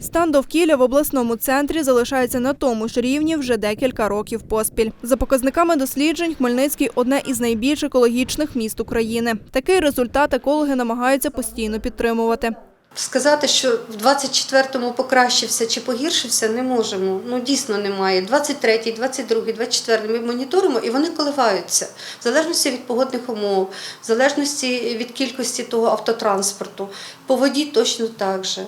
Стан довкілля в обласному центрі залишається на тому ж рівні вже декілька років поспіль. За показниками досліджень, Хмельницький одне із найбільш екологічних міст України. Такий результат екологи намагаються постійно підтримувати. Сказати, що в 24-му покращився чи погіршився, не можемо. Ну дійсно немає. 23-й, 22-й, 24-й ми моніторимо і вони коливаються в залежності від погодних умов, в залежності від кількості того автотранспорту. По воді точно так же.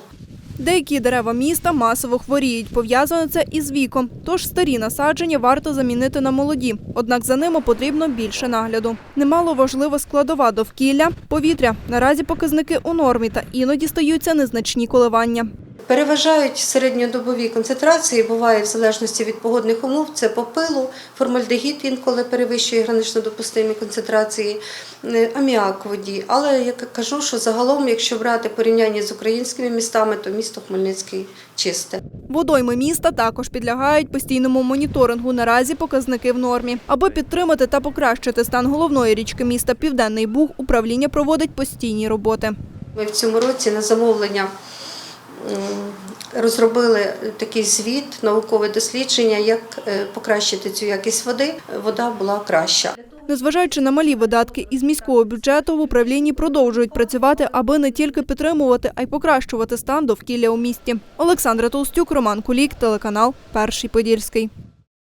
Деякі дерева міста масово хворіють. Пов'язано це із віком. Тож старі насадження варто замінити на молоді. Однак за ними потрібно більше нагляду. Немало важлива складова довкілля, повітря. Наразі показники у нормі та іноді стаються незначні коливання. Переважають середньодобові концентрації, буває в залежності від погодних умов. Це по пилу, формальдегід інколи перевищує гранично допустимі концентрації, е, аміак в воді. Але я кажу, що загалом, якщо брати порівняння з українськими містами, то місто Хмельницький чисте. Водойми міста також підлягають постійному моніторингу. Наразі показники в нормі. Аби підтримати та покращити стан головної річки міста Південний Буг, управління проводить постійні роботи. Ми в цьому році на замовлення розробили такий звіт, наукове дослідження, як е, покращити цю якість води. Вода була краща. Незважаючи на малі видатки із міського бюджету, в управлінні продовжують працювати, аби не тільки підтримувати, а й покращувати стан довкілля у місті. Олександра Толстюк, Роман Кулік, телеканал Перший Подільський.